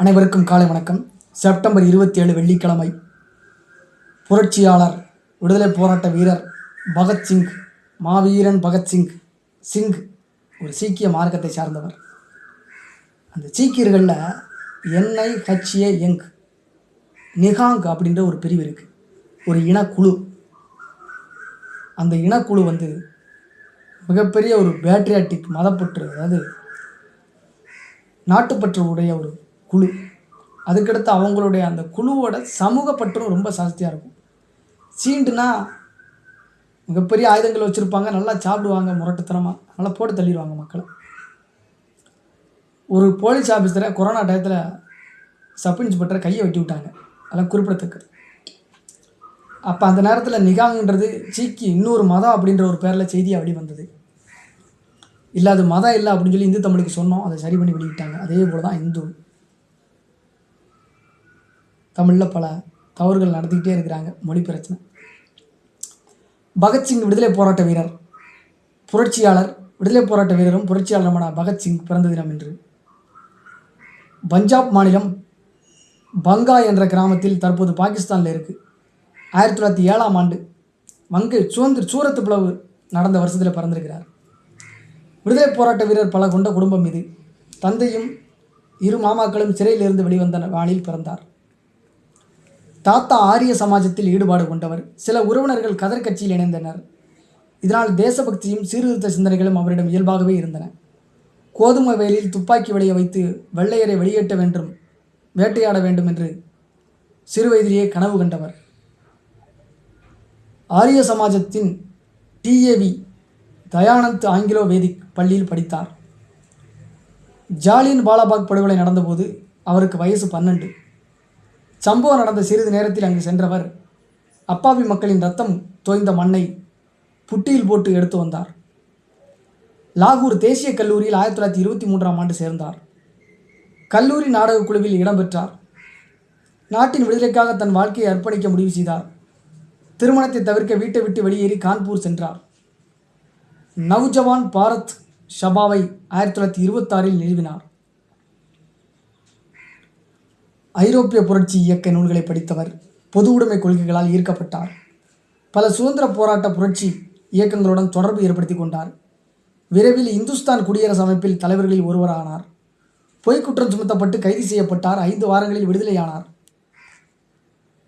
அனைவருக்கும் காலை வணக்கம். செப்டம்பர் இருபத்தி ஏழு வெள்ளிக்கிழமை புரட்சியாளர் விடுதலை போராட்ட வீரர் பகத்சிங் மாவீரன் பகத்சிங் சிங் ஒரு சீக்கிய மார்க்கத்தை சார்ந்தவர். அந்த சீக்கியர்களில் என்ஐ ஹச்ஏ யங் நிகாங் அப்படின்ற ஒரு பிரிவு இருக்குது ஒரு இனக்குழு. அந்த இனக்குழு வந்து மிகப்பெரிய ஒரு பேட்ரியாட்டிக் மதப்பற்று அதாவது நாட்டுப்பற்று உடைய ஒரு குழு. அதுக்கடுத்து அவங்களுடைய அந்த குழுவோட சமூக பற்றும் ரொம்ப ஜாஸ்தியாக இருக்கும். சீண்டுனா மிகப்பெரிய ஆயுதங்கள் வச்சுருப்பாங்க நல்லா சாப்பிடுவாங்க முரட்டுத்தனமாக நல்லா போட்டு தள்ளிடுவாங்க மக்களை. ஒரு போலீஸ் ஆஃபீஸரை கொரோனா டயத்தில் சப் இன்ஸ்பெக்டரை கையை வெட்டி விட்டாங்க. அதெல்லாம் குறிப்பிடத்தக்கது. அப்போ அந்த நேரத்தில் நிகாங்கன்றது சீக்கி இன்னொரு மதம் அப்படின்ற ஒரு பேரில் செய்தியாக வெளிவந்தது இல்லை அது மதம் இல்லை அப்படின்னு சொல்லி இந்து தமிழுக்கு சொன்னோம். அதை சரி பண்ணி வெளியிட்டாங்க. அதே போல் தான் இந்து தமிழில் பல தவறுகள் நடத்திக்கிட்டே இருக்கிறாங்க. மொழி பிரச்சனை. பகத்சிங் விடுதலை போராட்ட வீரர். புரட்சியாளர். விடுதலை போராட்ட வீரரும் புரட்சியாளருமான பகத்சிங் பிறந்த தினம் என்று பஞ்சாப் மாநிலம் பங்கா என்ற கிராமத்தில் தற்போது பாகிஸ்தானில் இருக்குது ஆயிரத்தி தொள்ளாயிரத்தி ஏழாம் ஆண்டு வங்கு சுதந்திர சூரத்து பிளவு நடந்த வருஷத்தில் பிறந்திருக்கிறார். விடுதலை போராட்ட வீரர் பல கொண்ட குடும்பம் இது. தந்தையும் இரு மாமாக்களும் சிறையிலிருந்து வெளிவந்த நாளில் பிறந்தார். தாத்தா ஆரிய சமாஜத்தில் ஈடுபாடு கொண்டவர். சில உறவினர்கள் கதர் கட்சியில் இணைந்தனர். இதனால் தேசபக்தியும் சீர்திருத்த சிந்தனைகளும் அவரிடம் இயல்பாகவே இருந்தன. கோதுமை வயலில் துப்பாக்கி விளைய வைத்து வெள்ளையரை வெளியேற்ற வேண்டும் வேட்டையாட வேண்டும் என்று சிறுவயதிலேயே கனவு கண்டவர். ஆரிய சமாஜத்தின் டிஏவி தயானந்த் ஆங்கிலோ வேதிக் பள்ளியில் படித்தார். ஜாலியன் பாலாபாக் படுகொலை நடந்தபோது அவருக்கு வயசு பன்னெண்டு. சம்பவம் நடந்த சிறிது நேரத்தில் அங்கு சென்றவர் அப்பாவி மக்களின் ரத்தம் தோய்ந்த மண்ணை புட்டியில் போட்டு எடுத்து வந்தார். லாகூர் தேசிய கல்லூரியில் ஆயிரத்தி தொள்ளாயிரத்தி இருபத்தி மூன்றாம் ஆண்டு சேர்ந்தார். கல்லூரி நாடகக் குழுவில் இடம்பெற்றார். நாட்டின் விடுதலைக்காக தன் வாழ்க்கையை அர்ப்பணிக்க முடிவு செய்தார். திருமணத்தை தவிர்க்க வீட்டை விட்டு வெளியேறி கான்பூர் சென்றார். நவ்ஜவான் பாரத் ஷபாவை ஆயிரத்தி தொள்ளாயிரத்தி இருபத்தாறில் நிறுவினார். ஐரோப்பிய புரட்சி இயக்க நூல்களை படித்தவர் பொது உடைமை கொள்கைகளால் ஈர்க்கப்பட்டார். பல சுதந்திர போராட்ட புரட்சி இயக்கங்களுடன் தொடர்பு ஏற்படுத்தி கொண்டார். விரைவில் இந்துஸ்தான் குடியரசு அமைப்பில் தலைவர்களில் ஒருவரானார் பொய்க்குற்றம் சுமத்தப்பட்டு கைது செய்யப்பட்டார். ஐந்து வாரங்களில் விடுதலையானார்.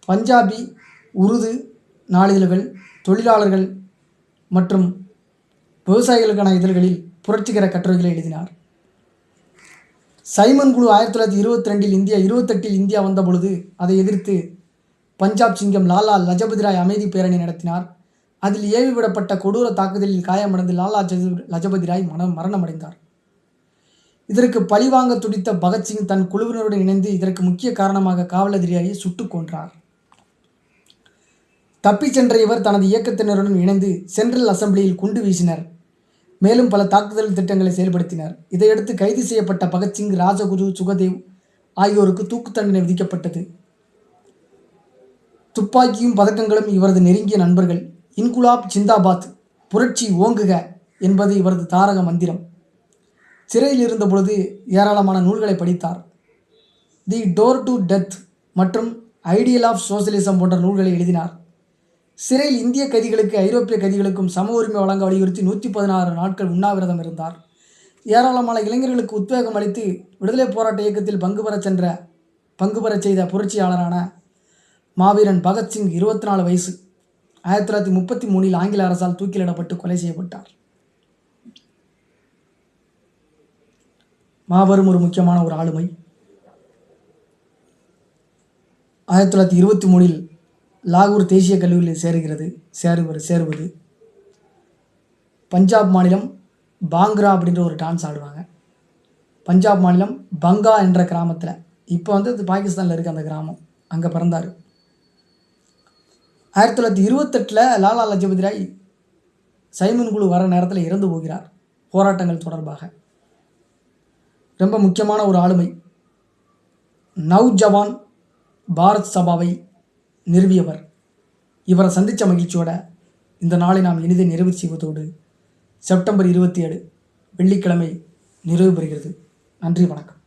பஞ்சாபி உருது நாளிதழ்கள் தொழிலாளர்கள் மற்றும் விவசாயிகளுக்கான இதழ்களில் புரட்சிகர கட்டுரைகளை எழுதினார். சைமன் குழு ஆயிரத்தி தொள்ளாயிரத்தி இருபத்தி ரெண்டில் இந்தியா இருபத்தெட்டில் இந்தியா வந்த பொழுது அதை எதிர்த்து பஞ்சாப் சிங்கம் லாலா லஜபதி ராய் அமைதி பேரணி நடத்தினார். அதில் ஏவி விடப்பட்ட கொடூர தாக்குதலில் காயமடைந்து லாலா ஜஜ- லஜபதி ராய் மன மரணமடைந்தார். இதற்கு பழிவாங்க துடித்த பகத்சிங் தன் குழுவினருடன் இணைந்து இதற்கு முக்கிய காரணமாக காவல் அதிகாரியை சுட்டுக் கொன்றார். தப்பிச் சென்ற இவர் தனது இயக்கத்தினருடன் இணைந்து சென்ட்ரல் அசெம்பிளியில் குண்டு வீசினர். மேலும் பல தாக்குதல் திட்டங்களை செயல்படுத்தினார். இதையடுத்து கைது செய்யப்பட்ட பகத்சிங் ராஜகுரு சுகதேவ் ஆகியோருக்கு தூக்கு தண்டனை விதிக்கப்பட்டது. துப்பாக்கியும் பதக்கங்களும் இவரது நெருங்கிய நண்பர்கள். இன்குலாப் சிந்தாபாத் புரட்சி ஓங்குக என்பது இவரது தாரக மந்திரம். சிறையில் இருந்தபொழுது ஏராளமான நூல்களை படித்தார். தி டோர் டு டெத் மற்றும் ஐடியல் ஆஃப் சோசியலிசம் போன்ற நூல்களை எழுதினார். சிறையில் இந்திய கைதிகளுக்கு ஐரோப்பிய கைதிகளுக்கும் சம உரிமை வழங்க வலியுறுத்தி நூற்றி பதினாறு நாட்கள் உண்ணாவிரதம் இருந்தார். ஏராளமான இளைஞர்களுக்கு உத்வேகம் அளித்து விடுதலை போராட்ட இயக்கத்தில் பங்கு பெறச் சென்ற பங்கு பெறச் செய்த புரட்சியாளரான மாவீரன் பகத்சிங் இருபத்தி நாலு வயசு. ஆயிரத்தி தொள்ளாயிரத்தி முப்பத்தி மூணில் ஆங்கில அரசால் தூக்கிலிடப்பட்டு கொலை செய்யப்பட்டார். மாபெரும் ஒரு முக்கியமான ஒரு ஆளுமை. ஆயிரத்தி தொள்ளாயிரத்தி இருபத்தி மூணில் லாகூர் தேசிய கல்லூரியில் சேருகிறது சேருவது சேருவது. பஞ்சாப் மாநிலம் பாங்க்ரா அப்படின்ற ஒரு டான்ஸ் ஆடுவாங்க. பஞ்சாப் மாநிலம் பங்கா என்ற கிராமத்தில். இப்போ வந்து அது பாகிஸ்தானில் இருக்க அந்த கிராமம். அங்கே பிறந்தார். ஆயிரத்தி தொள்ளாயிரத்தி இருபத்தெட்டில் லாலா லஜபதி ராய் சைமன் குழு வர நேரத்தில் இறந்து போகிறார் போராட்டங்கள் தொடர்பாக. ரொம்ப முக்கியமான ஒரு ஆளுமை. நவ் ஜவான் பாரத் சபாவை நிறுவியவர். இவரை சந்தித்த மகிழ்ச்சியோட இந்த நாளை நாம் இனிதை நிறைவு செய்வதோடு செப்டம்பர் இருபத்தி ஏழு வெள்ளிக்கிழமை நிறைவு பெறுகிறது. நன்றி வணக்கம்.